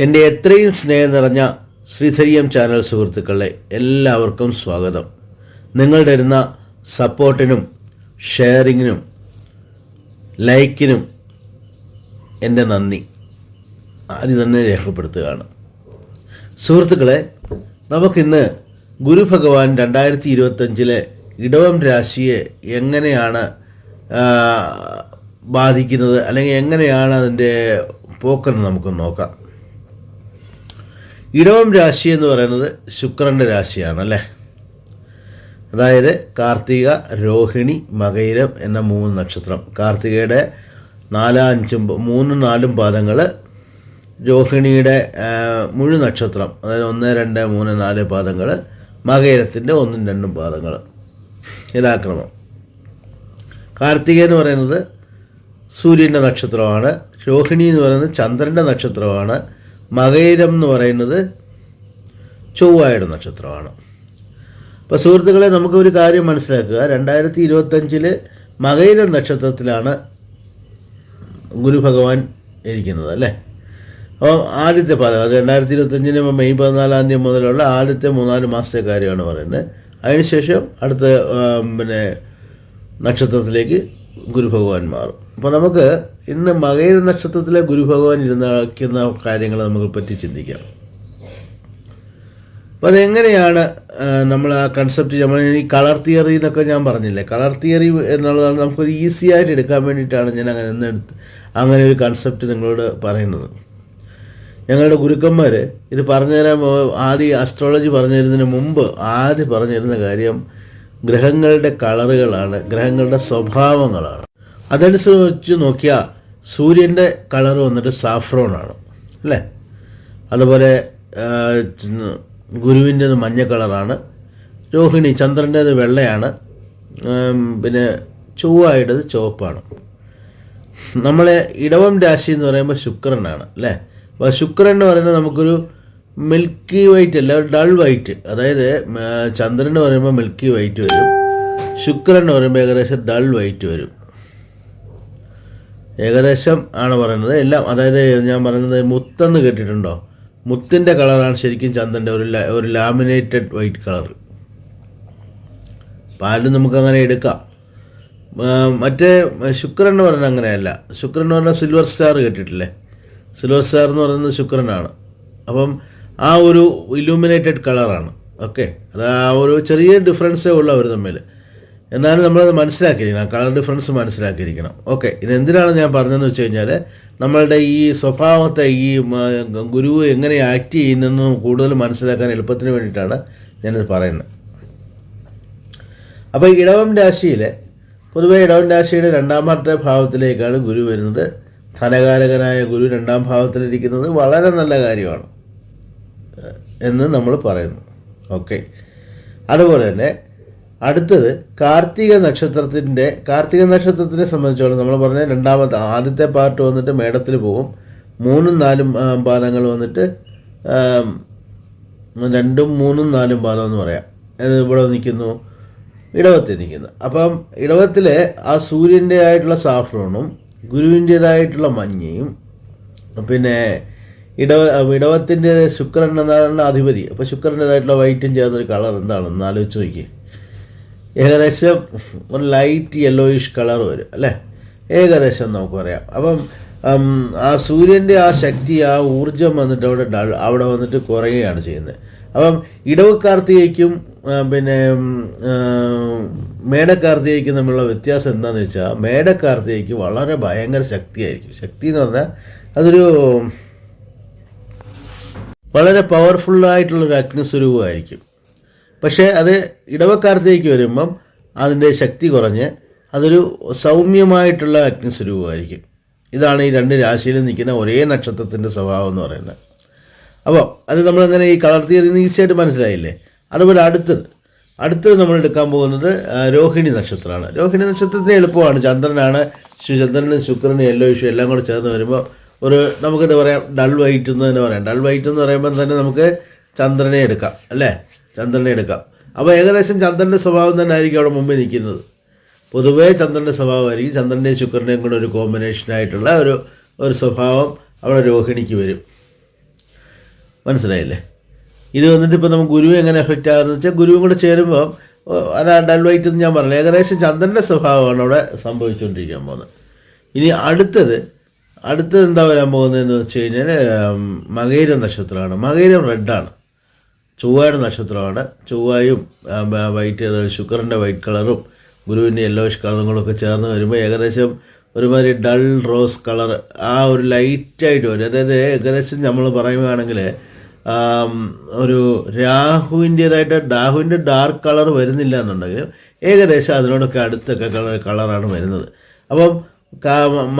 എന്റെ എത്രയും സ്നേഹം നിറഞ്ഞ ശ്രീധരിയം ചാനൽ സുഹൃത്തുക്കളെ എല്ലാവർക്കും സ്വാഗതം. നിങ്ങൾ തരുന്ന സപ്പോർട്ടിനും ഷെയറിങ്ങിനും ലൈക്കിനും എന്റെ നന്ദി. ആദ്യം തന്നെ രേഖപ്പെടുത്തുകയാണ്. സുഹൃത്തുക്കളെ നമുക്കിന്ന് ഗുരുഭഗവാൻ രണ്ടായിരത്തി ഇരുപത്തഞ്ചിലെ ഇടവം രാശിയെ എങ്ങനെയാണ് ബാധിക്കുന്നത് അല്ലെങ്കിൽ എങ്ങനെയാണ് അതിന്റെ പോക്കെന്ന് നമുക്ക് നോക്കാം. ഇടവം രാശി എന്ന് പറയുന്നത് ശുക്രന്റെ രാശിയാണ് അല്ലേ? അതായത് കാർത്തിക രോഹിണി മകയിരം എന്ന മൂന്ന് നക്ഷത്രം. കാർത്തികയുടെ നാലാം അഞ്ചും മൂന്നും നാലും പാദങ്ങൾ രോഹിണിയുടെ മുഴു നക്ഷത്രം അതായത് ഒന്ന് രണ്ട് മൂന്ന് നാല് പാദങ്ങൾ മകയിരത്തിന്റെ ഒന്നും രണ്ടും പാദങ്ങൾ യഥാക്രമം. കാർത്തിക എന്ന് പറയുന്നത് സൂര്യന്റെ നക്ഷത്രമാണ് രോഹിണി എന്ന് പറയുന്നത് ചന്ദ്രന്റെ നക്ഷത്രമാണ് മകയിരം എന്ന് പറയുന്നത് ചൊവ്വായുടെ നക്ഷത്രമാണ്. അപ്പോൾ സുഹൃത്തുക്കളെ നമുക്ക് ഒരു കാര്യം മനസ്സിലാക്കുക. രണ്ടായിരത്തി ഇരുപത്തഞ്ചിൽ മകയിരം നക്ഷത്രത്തിലാണ് ഗുരു ഭഗവാൻ ഇരിക്കുന്നത് അല്ലേ? അപ്പോൾ ആദ്യത്തെ പാദം അത് രണ്ടായിരത്തി ഇരുപത്തഞ്ചിന് മെയ് പതിനാലാം തീയതി മുതലുള്ള ആദ്യത്തെ മൂന്നാൽ മാസത്തെ കാര്യമാണ് പറയുന്നത്. അതിനുശേഷം അടുത്ത പിന്നെ നക്ഷത്രത്തിലേക്ക് ഗുരു ഭഗവാൻ മാറും. അപ്പോൾ നമുക്ക് ഇന്ന് മകയിര നക്ഷത്രത്തിലെ ഗുരുഭഗവാൻ ഇരുന്നാക്കുന്ന കാര്യങ്ങൾ നമുക്ക് പറ്റി ചിന്തിക്കാം. അപ്പോൾ അതെങ്ങനെയാണ് നമ്മൾ ആ കൺസെപ്റ്റ് നമ്മൾ ഈ കളർ തിയറി എന്നൊക്കെ ഞാൻ പറഞ്ഞില്ലേ? കളർ തിയറി എന്നുള്ളതാണ് നമുക്കൊരു ഈസി ആയിട്ട് എടുക്കാൻ വേണ്ടിയിട്ടാണ് ഞാൻ അങ്ങനെ അങ്ങനെ ഒരു കൺസെപ്റ്റ് നിങ്ങളോട് പറയുന്നത്. ഞങ്ങളുടെ ഗുരുക്കന്മാർ ഇത് പറഞ്ഞുതരാൻ ആദ്യം അസ്ട്രോളജി പറഞ്ഞു തരുന്നതിന് മുമ്പ് ആദ്യം പറഞ്ഞിരുന്ന കാര്യം ഗ്രഹങ്ങളുടെ കളറുകളാണ് ഗ്രഹങ്ങളുടെ സ്വഭാവങ്ങളാണ്. അതനുസരിച്ച് നോക്കിയാൽ സൂര്യന്റെ കളർ വന്നിട്ട് സാഫ്രോണാണ് അല്ലേ? അതുപോലെ ഗുരുവിന്റെ മഞ്ഞ കളറാണ് രോഹിണി ചന്ദ്രന്റേത് വെള്ളയാണ് പിന്നെ ചൊവ്വായുടേത് ചുവപ്പാണ്. നമ്മളെ ഇടവം രാശി എന്ന് പറയുമ്പോൾ ശുക്രനാണ് അല്ലേ? അപ്പോൾ ശുക്രൻ എന്ന് പറയുന്നത് നമുക്കൊരു മിൽക്കി വൈറ്റ് അല്ല ഡൾ വൈറ്റ്. അതായത് ചന്ദ്രൻ എന്ന് പറയുമ്പോൾ മിൽക്കി വൈറ്റ് വരും ശുക്രൻ എന്ന് പറയുമ്പോൾ ഏകദേശം ഡൾ വൈറ്റ് വരും. ഏകദേശം ആണ് പറയുന്നത്. എല്ലാം അതായത് ഞാൻ പറയുന്നത് മുത്തെന്ന് കേട്ടിട്ടുണ്ടോ? മുത്തിന്റെ കളറാണ് ശരിക്കും ചന്ദന്റെ ഒരു ഒരു ലാമിനേറ്റഡ് വൈറ്റ് കളർ പാലും നമുക്കങ്ങനെ എടുക്കാം. മറ്റേ ശുക്രൻ എന്ന് പറയുന്നത് അങ്ങനെയല്ല. ശുക്രൻ എന്ന് പറഞ്ഞാൽ സിൽവർ സ്റ്റാർ കേട്ടിട്ടില്ലേ? സിൽവർ സ്റ്റാർ എന്ന് പറയുന്നത് ശുക്രനാണ്. അപ്പം ആ ഒരു ഇലൂമിനേറ്റഡ് കളറാണ്. ഓക്കെ? അത് ആ ഒരു ചെറിയ ഡിഫറൻസേ ഉള്ളൂ അവർ തമ്മിൽ എന്നാലും നമ്മളത് മനസ്സിലാക്കിയിരിക്കണം. കളർ ഡിഫറൻസ് മനസ്സിലാക്കിയിരിക്കണം. ഓക്കെ ഇത് എന്തിനാണ് ഞാൻ പറഞ്ഞതെന്ന് വെച്ച് കഴിഞ്ഞാൽ നമ്മളുടെ ഈ സ്വഭാവത്തെ ഈ ഗുരു എങ്ങനെ ആക്ട് ചെയ്യുന്നെന്ന് കൂടുതൽ മനസ്സിലാക്കാൻ എളുപ്പത്തിന് വേണ്ടിയിട്ടാണ് ഞാനിത് പറയുന്നത്. അപ്പോൾ ഇടവം രാശിയിലെ പൊതുവേ ഇടവം രാശിയുടെ രണ്ടാമത്തെ ഭാവത്തിലേക്കാണ് ഗുരു വരുന്നത്. ധനകാരകനായ ഗുരു രണ്ടാം ഭാവത്തിലിരിക്കുന്നത് വളരെ നല്ല കാര്യമാണ് എന്ന് നമ്മൾ പറയുന്നു. ഓക്കെ അതുപോലെ തന്നെ അടുത്തത് കാർത്തിക നക്ഷത്രത്തിന്റെ കാർത്തിക നക്ഷത്രത്തിനെ സംബന്ധിച്ചോളം നമ്മൾ പറഞ്ഞ രണ്ടാമത്തെ ആദ്യത്തെ പാർട്ട് വന്നിട്ട് മേടത്തിൽ പോകും മൂന്നും നാലും പാദങ്ങൾ വന്നിട്ട് രണ്ടും മൂന്നും നാലും പാദം എന്ന് പറയാം. അത് ഇവിടെ നിൽക്കുന്നു ഇടവത്തിൽ നിൽക്കുന്നു. അപ്പം ഇടവത്തിലെ ആ സൂര്യന്റെ ആയിട്ടുള്ള സാഫ്രോണും ഗുരുവിന്റേതായിട്ടുള്ള മഞ്ഞയും പിന്നെ ഇടവ ഇടവത്തിന്റെ ശുക്രൻ എന്നാണ് അധിപതി അപ്പോൾ ശുക്രന്റേതായിട്ടുള്ള വൈറ്റും ചേർന്നൊരു കളർ എന്താണെന്ന് ആലോചിച്ച് നോക്കി ഏകദേശം ഒരു ലൈറ്റ് യെല്ലോയിഷ് കളർ വരും അല്ലേ? ഏകദേശം നമുക്ക് പറയാം. അപ്പം ആ സൂര്യന്റെ ആ ശക്തി ആ ഊർജം വന്നിട്ട് അവിടെ ഡൾ അവിടെ വന്നിട്ട് കുറയുകയാണ് ചെയ്യുന്നത്. അപ്പം ഇടവക്കാർത്തികയ്ക്കും കാർത്തികയ്ക്കും പിന്നെ മേടക്കാർത്തികയ്ക്കും തമ്മിലുള്ള വ്യത്യാസം എന്താണെന്ന് വെച്ചാൽ മേടക്കാർത്തികയ്ക്ക് വളരെ ഭയങ്കര ശക്തിയായിരിക്കും. ശക്തി എന്ന് പറഞ്ഞാൽ അതൊരു വളരെ പവർഫുള്ളായിട്ടുള്ളൊരു അഗ്നിസ്വരൂപമായിരിക്കും. പക്ഷേ അത് ഇടവക്കാലത്തേക്ക് വരുമ്പം അതിന്റെ ശക്തി കുറഞ്ഞ് അതൊരു സൗമ്യമായിട്ടുള്ള അഗ്നിസ്വരൂപമായിരിക്കും. ഇതാണ് ഈ രണ്ട് രാശിയിൽ നിൽക്കുന്ന ഒരേ നക്ഷത്രത്തിന്റെ സ്വഭാവം എന്ന് പറയുന്നത്. അപ്പോൾ അത് നമ്മളങ്ങനെ ഈ കളർ തിയറി ഈസിയായിട്ട് മനസ്സിലായില്ലേ? അതുപോലെ അടുത്തത്. അടുത്തത് നമ്മൾ എടുക്കാൻ പോകുന്നത് രോഹിണി നക്ഷത്രമാണ്. രോഹിണി നക്ഷത്രത്തിന് എളുപ്പമാണ്. ചന്ദ്രനാണ് ശുചന്ദ്രനും ശുക്രനും യെല്ലോ ഇഷ്യൂ എല്ലാം കൂടെ ചേർന്ന് വരുമ്പോൾ ഒരു നമുക്കെന്താ പറയാം ഡൾ വൈറ്റ് എന്ന് തന്നെ പറയാം. ഡൾ വൈറ്റ് എന്ന് പറയുമ്പോൾ തന്നെ നമുക്ക് ചന്ദ്രനെ എടുക്കാം അല്ലേ? ചന്ദ്രനെ എടുക്കാം. അപ്പോൾ ഏകദേശം ചന്ദ്രന്റെ സ്വഭാവം തന്നെ ആയിരിക്കും അവിടെ മുമ്പിൽ നിൽക്കുന്നത്. പൊതുവേ ചന്ദ്രന്റെ സ്വഭാവമായിരിക്കും. ചന്ദ്രന്റെയും ശുക്രന്റെയും കൂടെ ഒരു കോമ്പിനേഷനായിട്ടുള്ള ഒരു ഒരു സ്വഭാവം അവിടെ രോഹിണിക്ക് വരും. മനസ്സിലായില്ലേ? ഇത് വന്നിട്ട് ഇപ്പോൾ നമുക്ക് ഗുരു എങ്ങനെ എഫക്റ്റ് ആകുന്നത് വെച്ചാൽ ഗുരുവും കൂടെ ചേരുമ്പോൾ അത് ഡൽ വൈറ്റ് എന്ന് ഞാൻ പറഞ്ഞു ഏകദേശം ചന്ദ്രന്റെ സ്വഭാവമാണ് അവിടെ സംഭവിച്ചുകൊണ്ടിരിക്കാൻ പോകുന്നത്. ഇനി അടുത്തത് അടുത്തത് എന്താ വരാൻ പോകുന്നതെന്ന് വെച്ച് കഴിഞ്ഞാൽ മകൈര നക്ഷത്രമാണ്. മകൈരം റെഡാണ്. ചൊവ്വയുടെ നക്ഷത്രമാണ്. ചൊവ്വയും വൈറ്റ് ശുക്രന്റെ വൈറ്റ് കളറും ഗുരുവിന്റെ യെല്ലോയിഷ് കളറും ഒക്കെ ചേർന്ന് വരുമ്പോൾ ഏകദേശം ഒരുമാതിരി ഡൾ റോസ് കളർ ആ ഒരു ലൈറ്റായിട്ട് വരും. അതായത് ഏകദേശം നമ്മൾ പറയുകയാണെങ്കിൽ ഒരു രാഹുവിന്റേതായിട്ട് രാഹുവിന്റെ ഡാർക്ക് കളർ വരുന്നില്ല എന്നുണ്ടെങ്കിലും ഏകദേശം അതിനോടൊക്കെ അടുത്തൊക്കെ കളർ കളറാണ് വരുന്നത്. അപ്പം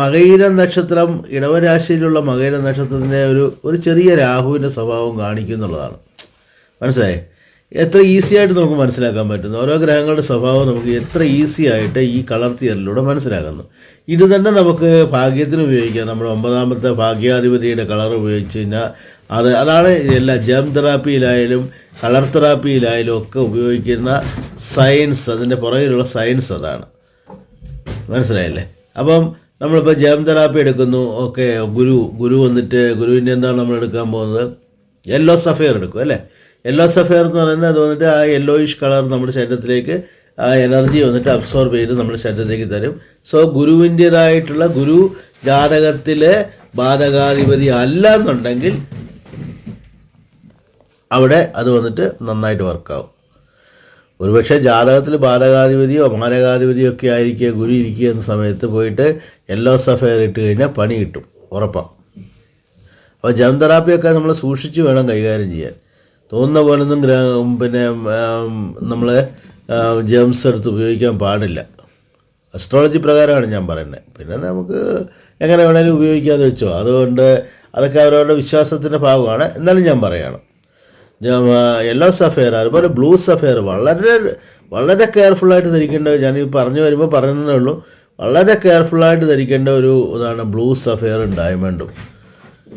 മകയിര നക്ഷത്രം ഇടവരാശിയിലുള്ള മകയിര നക്ഷത്രത്തിന്റെ ഒരു ഒരു ചെറിയ രാഹുവിന്റെ സ്വഭാവം കാണിക്കും എന്നുള്ളതാണ് മനസ്സിലായി? എത്ര ഈസി ആയിട്ട് നമുക്ക് മനസ്സിലാക്കാൻ പറ്റുന്നു. ഓരോ ഗ്രഹങ്ങളുടെ സ്വഭാവം നമുക്ക് എത്ര ഈസി ആയിട്ട് ഈ കളർ തിയറിലൂടെ മനസ്സിലാക്കുന്നു. ഇത് തന്നെ നമുക്ക് ഭാഗ്യത്തിന് ഉപയോഗിക്കാം. നമ്മുടെ ഒമ്പതാമത്തെ ഭാഗ്യാധിപതിയുടെ കളർ ഉപയോഗിച്ച് കഴിഞ്ഞാൽ അത് അതാണ് എല്ലാ ജം തെറാപ്പിയിലായാലും കളർ തെറാപ്പിയിലായാലും ഒക്കെ ഉപയോഗിക്കുന്ന സയൻസ് അതിന്റെ പുറകിലുള്ള സയൻസ് അതാണ്. മനസ്സിലായില്ലേ? അപ്പം നമ്മളിപ്പോൾ ജം തെറാപ്പി എടുക്കുന്നു. ഓക്കെ ഗുരു ഗുരു വന്നിട്ട് ഗുരുവിന്റെ എന്താണ് നമ്മൾ എടുക്കാൻ പോകുന്നത്? യെല്ലോ സഫയർ എടുക്കും അല്ലേ? യെല്ലോ സഫയർ എന്ന് പറയുന്നത് അത് വന്നിട്ട് ആ യെല്ലോയിഷ് കളർ നമ്മുടെ ശരീരത്തിലേക്ക് ആ എനർജി വന്നിട്ട് അബ്സോർബ് ചെയ്ത് നമ്മുടെ ശരീരത്തിലേക്ക് തരും. സോ ഗുരുവിന്റെതായിട്ടുള്ള ഗുരു ജാതകത്തിലെ ബാധകാധിപതി അല്ല എന്നുണ്ടെങ്കിൽ അവിടെ അത് വന്നിട്ട് നന്നായിട്ട് വർക്കാവും ഒരുപക്ഷെ ജാതകത്തിൽ ബാധകാധിപതിയോ മാരകാധിപതിയോ ഒക്കെ ആയിരിക്കുക ഗുരു ഇരിക്കുക എന്ന സമയത്ത് പോയിട്ട് യെല്ലോ സഫയർ ഇട്ട് കഴിഞ്ഞാൽ പണി കിട്ടും ഉറപ്പാണ് അപ്പോൾ ജം തെറാപ്പിയൊക്കെ നമ്മൾ സൂക്ഷിച്ച് വേണം കൈകാര്യം ചെയ്യാൻ. തോന്നുന്ന പോലൊന്നും ഗ്രാ പിന്നെ നമ്മൾ ജംസ് എടുത്ത് ഉപയോഗിക്കാൻ പാടില്ല. അസ്ട്രോളജി പ്രകാരമാണ് ഞാൻ പറയുന്നത് പിന്നെ നമുക്ക് എങ്ങനെ വേണേലും ഉപയോഗിക്കാമെന്ന് വെച്ചോ. അതുകൊണ്ട് അതൊക്കെ അവരവരുടെ വിശ്വാസത്തിന്റെ ഭാഗമാണ്. എന്നാലും ഞാൻ പറയുകയാണ് യെല്ലോ സഫയർ അതുപോലെ ബ്ലൂ സഫയർ വളരെ വളരെ കെയർഫുള്ളായിട്ട് ധരിക്കേണ്ട ഞാൻ പറഞ്ഞു വരുമ്പോൾ പറയുന്നതേ ഉള്ളൂ. വളരെ കെയർഫുള്ളായിട്ട് ധരിക്കേണ്ട ഒരു ഇതാണ് ബ്ലൂ സഫയറും ഡയമണ്ടും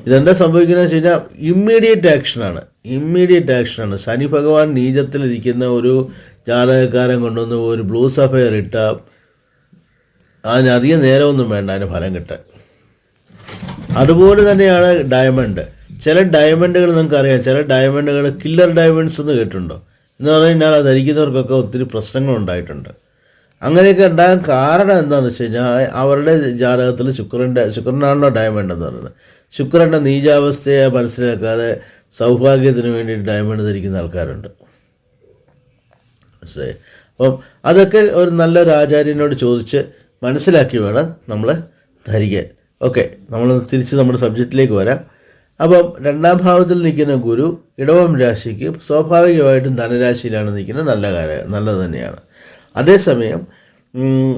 ഇതെന്താ സംഭവിക്കുന്നത് വെച്ച് കഴിഞ്ഞാൽ ഇമ്മീഡിയറ്റ് ആക്ഷനാണ് ഇമ്മീഡിയറ്റ് ആക്ഷനാണ് ശനി ഭഗവാൻ നീചത്തിലിരിക്കുന്ന ഒരു ജാതകക്കാരൻ കൊണ്ടുവന്ന് ഒരു ബ്ലൂ സഫയർ ഇട്ട അതിനധികം നേരമൊന്നും വേണ്ട അതിന് ഫലം കിട്ടാൻ. അതുപോലെ തന്നെയാണ് ഡയമണ്ട് ചില ഡയമണ്ടുകൾ നിങ്ങൾക്ക് അറിയാം ചില ഡയമണ്ടുകൾ കില്ലർ ഡയമണ്ട്സ് എന്ന് കേട്ടിട്ടുണ്ടോ? എന്ന് പറഞ്ഞാൽ അത് ധരിക്കുന്നവർക്കൊക്കെ ഒത്തിരി പ്രശ്നങ്ങൾ ഉണ്ടായിട്ടുണ്ട്. അങ്ങനെയൊക്കെ ഉണ്ടാകാൻ കാരണം എന്താണെന്ന് വെച്ച് കഴിഞ്ഞാൽ അവരുടെ ജാതകത്തിൽ ശുക്രന്റെ ശുക്രനാണല്ലോ ഡയമണ്ട് എന്ന് പറയുന്നത്. ശുക്രന്റെ നീചാവസ്ഥയെ മനസ്സിലാക്കാതെ സൗഭാഗ്യത്തിന് വേണ്ടി ഡയമണ്ട് ധരിക്കുന്ന ആൾക്കാരുണ്ട്. മനസ്സിലായി? അപ്പം അതൊക്കെ ഒരു നല്ലൊരു ആചാര്യനോട് ചോദിച്ച് മനസ്സിലാക്കി വേണം നമ്മൾ ധരിക്കാൻ. ഓക്കെ നമ്മൾ തിരിച്ച് നമ്മുടെ സബ്ജക്റ്റിലേക്ക് വരാം. അപ്പം രണ്ടാം ഭാവത്തിൽ നിൽക്കുന്ന ഗുരു ഇടവം രാശിക്ക് സ്വാഭാവികമായിട്ടും ധനരാശിയിലാണ് നിൽക്കുന്നത്. നല്ല കാര്യം നല്ലത് തന്നെയാണ്. അതേസമയം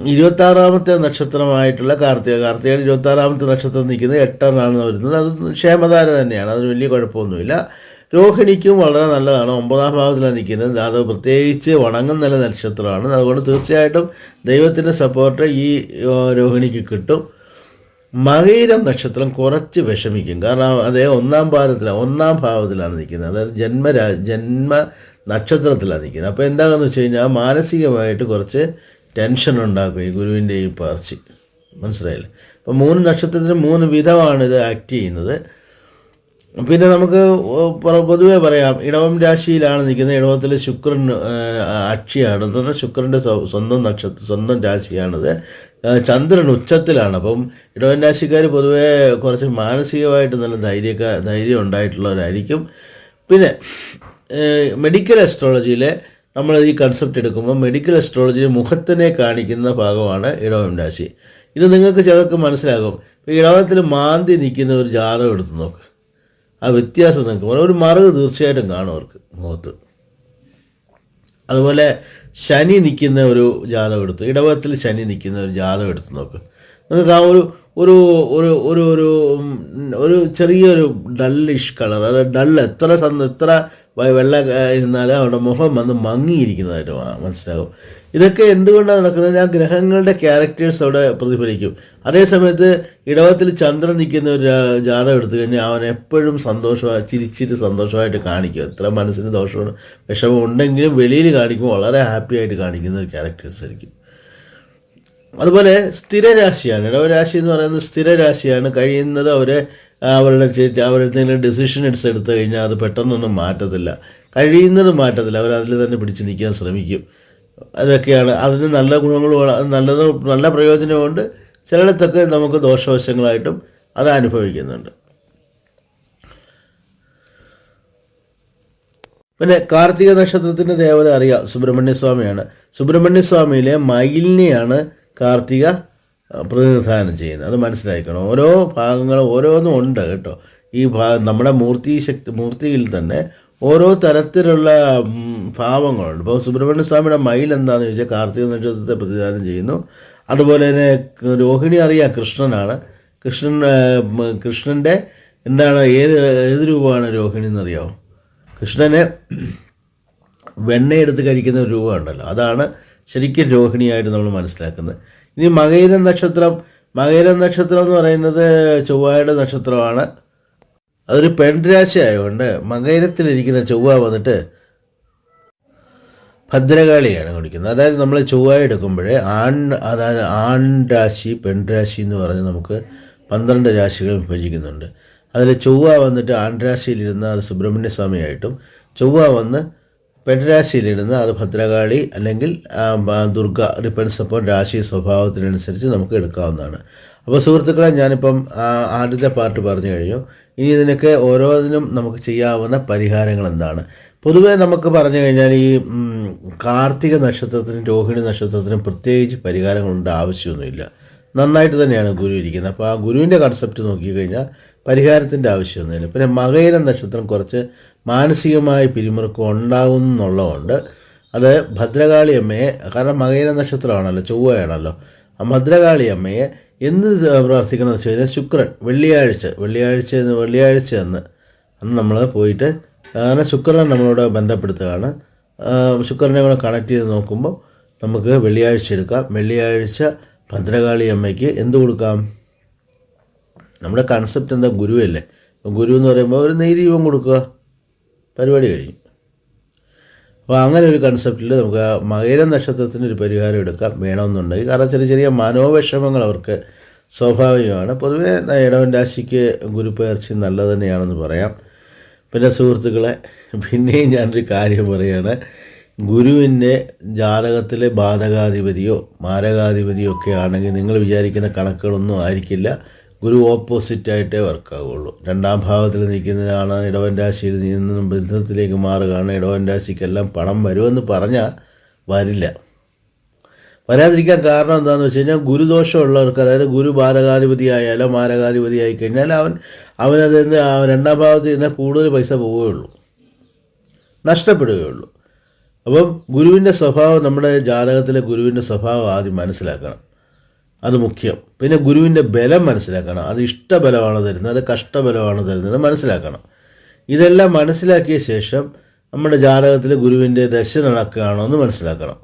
ഇരുപത്താറാമത്തെ നക്ഷത്രമായിട്ടുള്ള കാർത്തിക. കാർത്തികയുടെ ഇരുപത്താറാമത്തെ നക്ഷത്രം നിൽക്കുന്നത് എട്ടെണ്ണാണ് വരുന്നത്. അത് ക്ഷേമധാര തന്നെയാണ്. അതിന് വലിയ കുഴപ്പമൊന്നുമില്ല. രോഹിണിക്കും വളരെ നല്ലതാണ്. ഒമ്പതാം ഭാഗത്തിലാണ് നിൽക്കുന്നത്. അത് പ്രത്യേകിച്ച് വണങ്ങുന്ന നക്ഷത്രമാണ്. അതുകൊണ്ട് തീർച്ചയായിട്ടും ദൈവത്തിന്റെ സപ്പോർട്ട് ഈ രോഹിണിക്ക് കിട്ടും. മകയിരം നക്ഷത്രം കുറച്ച് വിഷമിക്കും. കാരണം അതേ ഒന്നാം ഭാഗത്തിലാണ് ഒന്നാം ഭാവത്തിലാണ് നിൽക്കുന്നത്. അതായത് ജന്മരാ ജന്മ നക്ഷത്രത്തിലാണ് നിൽക്കുന്നത്. അപ്പോൾ എന്താണെന്ന് വെച്ച് കഴിഞ്ഞാൽ മാനസികമായിട്ട് കുറച്ച് ടെൻഷൻ ഉണ്ടാക്കും ഈ ഗുരുവിന്റെ ഈ പാർച്ചി മനസ്സിലായില്ലേ? അപ്പോൾ മൂന്ന് നക്ഷത്രത്തിന് മൂന്ന് വിധമാണ് ഇത് ആക്ട് ചെയ്യുന്നത്. പിന്നെ നമുക്ക് പൊതുവേ പറയാം ഇടവം രാശിയിലാണ് നിൽക്കുന്നത്. ഇടവത്തിൽ ശുക്രൻ അക്ഷിയാണ്. എന്ന് പറഞ്ഞാൽ ശുക്രന്റെ സ്വന്തം നക്ഷത്ര സ്വന്തം രാശിയാണിത്. ചന്ദ്രൻ ഉച്ചത്തിലാണ്. അപ്പം ഇടവൻ രാശിക്കാർ പൊതുവെ കുറച്ച് മാനസികമായിട്ട് നല്ല ധൈര്യക്കാ ധൈര്യം ഉണ്ടായിട്ടുള്ളവരായിരിക്കും. പിന്നെ മെഡിക്കൽ അസ്ട്രോളജിയിലെ നമ്മൾ ഈ കൺസെപ്റ്റ് എടുക്കുമ്പോൾ മെഡിക്കൽ അസ്ട്രോളജിയിൽ മുഖത്തിനെ കാണിക്കുന്ന ഭാഗമാണ് ഇടവം രാശി. ഇത് നിങ്ങൾക്ക് ചിലർക്ക് മനസ്സിലാകും. ഇടവത്തിൽ മാന്തി നിൽക്കുന്ന ഒരു ജാതകം എടുത്ത് നോക്ക്. ആ വ്യത്യാസം നിങ്ങൾക്ക്. ഒരു മറുക് തീർച്ചയായിട്ടും കാണും അവർക്ക് മുഖത്ത്. അതുപോലെ ശനി നിൽക്കുന്ന ഒരു ജാതകം എടുത്ത് ഇടവത്തിൽ ശനി നിൽക്കുന്ന ഒരു ജാതകം എടുത്ത് നോക്ക്. നിങ്ങൾക്ക് ആ ഒരു ഒരു ഒരു ഒരു ഒരു ഒരു ചെറിയൊരു ഡള്ളിഷ് കളർ. അതായത് ഡൾ എത്ര സന്ത എത്ര വെള്ള ഇരുന്നാലും അവരുടെ മുഖം വന്ന് മങ്ങിയിരിക്കുന്നതായിട്ട് മനസ്സിലാകും. ഇതൊക്കെ എന്തുകൊണ്ടാണ് നടക്കുന്നത്? ഞാൻ ഗ്രഹങ്ങളുടെ ക്യാരക്ടേഴ്സ് അവിടെ പ്രതിഫലിക്കും. അതേസമയത്ത് ഇടവത്തിൽ ചന്ദ്രൻ നിൽക്കുന്ന ഒരു ജാതകം എടുത്തു കഴിഞ്ഞാൽ അവൻ എപ്പോഴും സന്തോഷമായി ചിരിച്ചിട്ട് സന്തോഷമായിട്ട് കാണിക്കും. എത്ര മനസ്സിന് ദോഷമാണ് വിഷമം ഉണ്ടെങ്കിലും വെളിയിൽ കാണിക്കുമ്പോൾ വളരെ ഹാപ്പി ആയിട്ട് കാണിക്കുന്ന ഒരു ക്യാരക്ടേഴ്സ് ആയിരിക്കും. അതുപോലെ സ്ഥിരരാശിയാണ്. ഇടവരാശി എന്ന് പറയുന്നത് സ്ഥിരരാശിയാണ്. കഴിയുന്നത് അവരെ അവരുടെ അവരെന്തെങ്കിലും ഡിസിഷൻ എടുത്ത് എടുത്തു കഴിഞ്ഞാൽ അത് പെട്ടെന്നൊന്നും മാറ്റത്തില്ല. കഴിയുന്നത് മാറ്റത്തില്ല. അവർ അതിൽ തന്നെ പിടിച്ചു നിൽക്കാൻ ശ്രമിക്കും. അതൊക്കെയാണ്. അതിന് നല്ല ഗുണങ്ങളും നല്ലത് നല്ല പ്രയോജനമുണ്ട് ചിലയിടത്തൊക്കെ നമുക്ക് ദോഷവശങ്ങളായിട്ടും അത് അനുഭവിക്കുന്നുണ്ട്. പിന്നെ കാർത്തിക നക്ഷത്രത്തിന്റെ ദേവത അറിയാം. സുബ്രഹ്മണ്യസ്വാമിയാണ്. സുബ്രഹ്മണ്യസ്വാമിയിലെ സുബ്രഹ്മണ്യ സ്വാമിയിലെ മയിലിനെയാണ് കാർത്തിക പ്രതിനിധാനം ചെയ്യുന്നത്. അത് മനസ്സിലാക്കണം ഓരോ ഭാഗങ്ങളും ഓരോന്നും ഉണ്ട് കേട്ടോ. ഈ ഭാഗം നമ്മുടെ മൂർത്തി ശക്തി മൂർത്തിയിൽ തന്നെ ഓരോ തരത്തിലുള്ള ഭാവങ്ങളുണ്ട്. ഇപ്പോൾ സുബ്രഹ്മണ്യ സ്വാമിയുടെ മയിൽ എന്താണെന്ന് ചോദിച്ചാൽ കാർത്തിക നക്ഷത്രത്തെ പ്രതിദാനം ചെയ്യുന്നു. അതുപോലെ തന്നെ രോഹിണി അറിയാം കൃഷ്ണനാണ്. കൃഷ്ണൻ കൃഷ്ണന്റെ എന്താണ് ഏത് ഏത് രൂപമാണ് രോഹിണി എന്നറിയാമോ കൃഷ്ണനെ വെണ്ണയെടുത്ത് കഴിക്കുന്ന ഒരു രൂപമുണ്ടല്ലോ. അതാണ് ശരിക്കും രോഹിണിയായിട്ട് നമ്മൾ മനസ്സിലാക്കുന്നത്. ഇനി മകൈര നക്ഷത്രം മകൈര നക്ഷത്രം എന്ന് പറയുന്നത് ചൊവ്വയുടെ നക്ഷത്രമാണ്. അതൊരു പെൺരാശി ആയതുകൊണ്ട് മകൈരത്തിലിരിക്കുന്ന ചൊവ്വ വന്നിട്ട് ഭദ്രകാളിയാണ് കുടിക്കുന്നത്. അതായത് നമ്മൾ ചൊവ്വ എടുക്കുമ്പോഴേ ആൺ അതായത് ആൺ രാശി പെൺരാശി എന്ന് പറഞ്ഞ് നമുക്ക് പന്ത്രണ്ട് രാശികൾ വിഭജിക്കുന്നുണ്ട്. അതിൽ ചൊവ്വ വന്നിട്ട് ആൺരാശിയിലിരുന്ന അത് സുബ്രഹ്മണ്യ സ്വാമിയായിട്ടും ചൊവ്വ വന്ന് പെൺരാശിയിലിരുന്ന് അത് ഭദ്രകാളി അല്ലെങ്കിൽ ദുർഗ ഡിപ്പെൻസ് അപ്പോൾ രാശി സ്വഭാവത്തിനനുസരിച്ച് നമുക്ക് എടുക്കാവുന്നതാണ്. അപ്പോൾ സുഹൃത്തുക്കളെ ഞാനിപ്പം ആദ്യത്തെ പാർട്ട് പറഞ്ഞു കഴിഞ്ഞു. ഇനി ഇതിനൊക്കെ ഓരോന്നിനും നമുക്ക് ചെയ്യാവുന്ന പരിഹാരങ്ങൾ എന്താണ്? പൊതുവേ നമുക്ക് പറഞ്ഞു കഴിഞ്ഞാൽ ഈ കാർത്തിക നക്ഷത്രത്തിനും രോഹിണി നക്ഷത്രത്തിനും പ്രത്യേകിച്ച് പരിഹാരങ്ങളുണ്ട് ആവശ്യമൊന്നുമില്ല. നന്നായിട്ട് തന്നെയാണ് ഗുരു ഇരിക്കുന്നത്. അപ്പോൾ ആ ഗുരുവിന്റെ കൺസെപ്റ്റ് നോക്കിക്കഴിഞ്ഞാൽ പരിഹാരത്തിന്റെ ആവശ്യമൊന്നുമില്ല. പിന്നെ മകയിര നക്ഷത്രം കുറച്ച് മാനസികമായ പിരിമുറുക്കം ഉണ്ടാകും എന്നുള്ളതുകൊണ്ട് അത് ഭദ്രകാളി അമ്മയെ കാരണം മകയിര നക്ഷത്രമാണല്ലോ ചൊവ്വയാണല്ലോ. ആ ഭദ്രകാളി അമ്മയെ എന്ത് പ്രാർത്ഥിക്കണം വെച്ച് കഴിഞ്ഞാൽ ശുക്രൻ വെള്ളിയാഴ്ച വെള്ളിയാഴ്ച എന്ന് വെള്ളിയാഴ്ച എന്ന്. അന്ന് നമ്മൾ പോയിട്ട് അങ്ങനെ ശുക്രനെ നമ്മളോട് ബന്ധപ്പെടുത്തുകയാണ്. ശുക്രനെ കൂടെ കണക്ട് ചെയ്ത് നോക്കുമ്പോൾ നമുക്ക് വെള്ളിയാഴ്ച എടുക്കാം. വെള്ളിയാഴ്ച ഭദ്രകാളി അമ്മയ്ക്ക് എന്ത് കൊടുക്കാം? നമ്മുടെ കൺസെപ്റ്റ് എന്താ? ഗുരുവല്ലേ. ഗുരു എന്ന് പറയുമ്പോൾ ഒരു നെയ്ദീപം കൊടുക്കുക. പരിപാടി കഴിഞ്ഞു. അപ്പോൾ അങ്ങനെ ഒരു കൺസെപ്റ്റിൽ നമുക്ക് ആ മകര നക്ഷത്രത്തിന് ഒരു പരിഹാരം എടുക്കാം വേണമെന്നുണ്ടെങ്കിൽ. കാരണം ചെറിയ ചെറിയ മനോവിഷമങ്ങൾ അവർക്ക് സ്വാഭാവികമാണ്. പൊതുവേ ഇടവൻ രാശിക്ക് ഗുരുപേർച്ച നല്ലത് തന്നെയാണെന്ന് പറയാം. പിന്നെ സുഹൃത്തുക്കളെ പിന്നെയും ഞാനൊരു കാര്യം പറയുകയാണ് ഗുരുവിന്റെ ജാതകത്തിലെ ബാധകാധിപതിയോ മാരകാധിപതിയോ ഒക്കെ ആണെങ്കിൽ നിങ്ങൾ വിചാരിക്കുന്ന കണക്കുകളൊന്നും ആയിരിക്കില്ല. ഗുരു ഓപ്പോസിറ്റായിട്ടേ വർക്കാവുള്ളൂ രണ്ടാം ഭാവത്തിൽ നിൽക്കുന്നതാണ് ഇടവൻ രാശിയിൽ നിന്നും ബന്ധത്തിലേക്ക് മാറുകയാണ്. ഇടവൻ രാശിക്കെല്ലാം പണം വരുമെന്ന് പറഞ്ഞാൽ വരില്ല. വരാതിരിക്കാൻ കാരണം എന്താണെന്ന് വെച്ച് കഴിഞ്ഞാൽ ഗുരുദോഷമുള്ളവർക്ക് അതായത് ഗുരു ബാലകാധിപതി ആയാലോ മാരകാധിപതി ആയി കഴിഞ്ഞാൽ അവൻ അവനത് രണ്ടാം ഭാവത്തിൽ നിന്ന് കൂടുതൽ പൈസ പോവുകയുള്ളൂ. നഷ്ടപ്പെടുകയുള്ളൂ. അപ്പം ഗുരുവിന്റെ സ്വഭാവം നമ്മുടെ ജാതകത്തിലെ ഗുരുവിന്റെ സ്വഭാവം ആദ്യം മനസ്സിലാക്കണം. അത് മുഖ്യം. പിന്നെ ഗുരുവിന്റെ ബലം മനസ്സിലാക്കണം. അത് ഇഷ്ടബലമാണ് തരുന്നത് അത് കഷ്ടബലമാണ് തരുന്നത് മനസ്സിലാക്കണം. ഇതെല്ലാം മനസ്സിലാക്കിയ ശേഷം നമ്മുടെ ജാതകത്തിൽ ഗുരുവിന്റെ ദശ നടക്കുകയാണോ എന്ന് മനസ്സിലാക്കണം.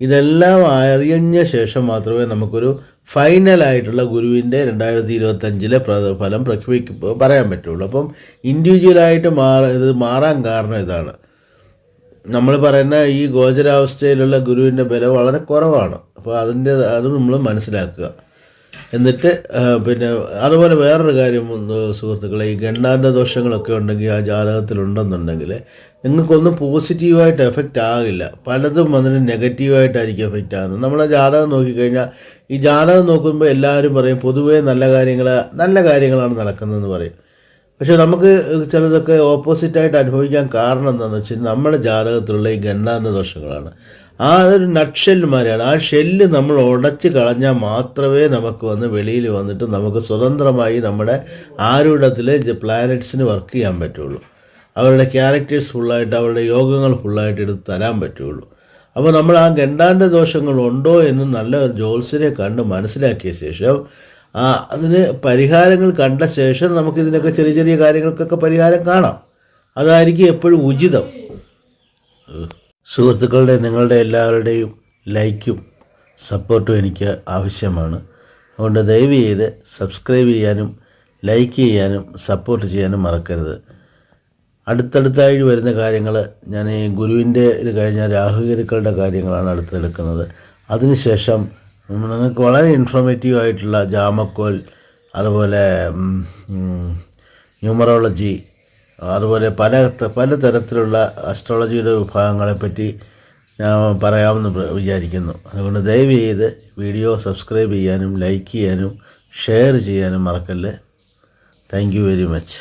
ഇതെല്ലാം അറിഞ്ഞ ശേഷം മാത്രമേ നമുക്കൊരു ഫൈനലായിട്ടുള്ള ഗുരുവിന്റെ രണ്ടായിരത്തി ഇരുപത്തഞ്ചിലെ ഫലം പ്രഖ്യാപിക്ക പറയാൻ പറ്റുള്ളൂ. അപ്പം ഇൻഡിവിജ്വലായിട്ട് മാറ ഇത് മാറാൻ കാരണം ഇതാണ്. നമ്മൾ പറയുന്ന ഈ ഗോചരാവസ്ഥയിലുള്ള ഗുരുവിന്റെ ബലം വളരെ കുറവാണ്. അപ്പോൾ അതിന്റെ അത് നമ്മൾ മനസ്സിലാക്കുക. എന്നിട്ട് പിന്നെ അതുപോലെ വേറൊരു കാര്യം സുഹൃത്തുക്കളെ ഈ ഗണ്ടാന്റെ ദോഷങ്ങളൊക്കെ ഉണ്ടെങ്കിൽ ആ ജാതകത്തിലുണ്ടെന്നുണ്ടെങ്കിൽ നിങ്ങൾക്കൊന്നും പോസിറ്റീവായിട്ട് എഫക്റ്റ് ആകില്ല. പലതും അതിന് നെഗറ്റീവായിട്ടായിരിക്കും എഫക്റ്റ് ആകുന്നത്. നമ്മളെ ജാതകം നോക്കിക്കഴിഞ്ഞാൽ ഈ ജാതകം നോക്കുമ്പോൾ എല്ലാവരും പറയും പൊതുവേ നല്ല കാര്യങ്ങൾ നല്ല കാര്യങ്ങളാണ് നടക്കുന്നതെന്ന് പറയും. പക്ഷെ നമുക്ക് ചിലതൊക്കെ ഓപ്പോസിറ്റായിട്ട് അനുഭവിക്കാൻ കാരണം എന്താണെന്ന് വെച്ചാൽ നമ്മുടെ ജാതകത്തിലുള്ള ഈ ഗണ്ണാന്ന ദോഷങ്ങളാണ് ആ ഒരു നട്ഷെല്ലുമാരെയാണ് ആ ഷെല്ല് നമ്മൾ ഉടച്ച് കളഞ്ഞാൽ മാത്രമേ നമുക്ക് വന്ന് വെളിയിൽ വന്നിട്ട് നമുക്ക് സ്വതന്ത്രമായി നമ്മുടെ ആരൂഢത്തിലെ പ്ലാനറ്റ്സിന് വർക്ക് ചെയ്യാൻ പറ്റുള്ളൂ. അവരുടെ ക്യാരക്ടേഴ്സ് ഫുള്ളായിട്ട് അവരുടെ യോഗങ്ങൾ ഫുള്ളായിട്ട് എടുത്ത് തരാൻ പറ്റുള്ളൂ. അപ്പോൾ നമ്മൾ ആ ഗണ്ടാന്റെ ദോഷങ്ങളുണ്ടോ എന്ന് നല്ല ഒരു ജോത്സ്യനെ കണ്ട് മനസ്സിലാക്കിയ ശേഷം ആ അതിന് പരിഹാരങ്ങൾ കണ്ട ശേഷം നമുക്ക് ഇതിനൊക്കെ ചെറിയ ചെറിയ കാര്യങ്ങൾക്കൊക്കെ പരിഹാരം കാണാം. അതായിരിക്കും എപ്പോഴും ഉചിതം. സുഹൃത്തുക്കളുടെ നിങ്ങളുടെ എല്ലാവരുടെയും ലൈക്കും സപ്പോർട്ടും എനിക്ക് ആവശ്യമാണ്. അതുകൊണ്ട് ദയവ് ചെയ്ത് സബ്സ്ക്രൈബ് ചെയ്യാനും ലൈക്ക് ചെയ്യാനും സപ്പോർട്ട് ചെയ്യാനും മറക്കരുത്. അടുത്തടുത്തായി വരുന്ന കാര്യങ്ങൾ ഞാൻ ഈ ഗുരുവിന്റെ ഇത് കഴിഞ്ഞ രാഹുഗരുക്കളുടെ കാര്യങ്ങളാണ് അടുത്തെടുക്കുന്നത്. അതിനുശേഷം നിങ്ങൾക്ക് വളരെ ഇൻഫോർമേറ്റീവ് ആയിട്ടുള്ള ജാമക്കോൽ അതുപോലെ ന്യൂമറോളജി അതുപോലെ പല പല തരത്തിലുള്ള അസ്ട്രോളജിയുടെ വിഭാഗങ്ങളെപ്പറ്റി ഞാൻ പറയാമെന്ന് വിചാരിക്കുന്നു. അതുകൊണ്ട് ദയവ് ചെയ്ത് വീഡിയോ സബ്സ്ക്രൈബ് ചെയ്യാനും ലൈക്ക് ചെയ്യാനും ഷെയർ ചെയ്യാനും മറക്കല്ലേ. Thank very much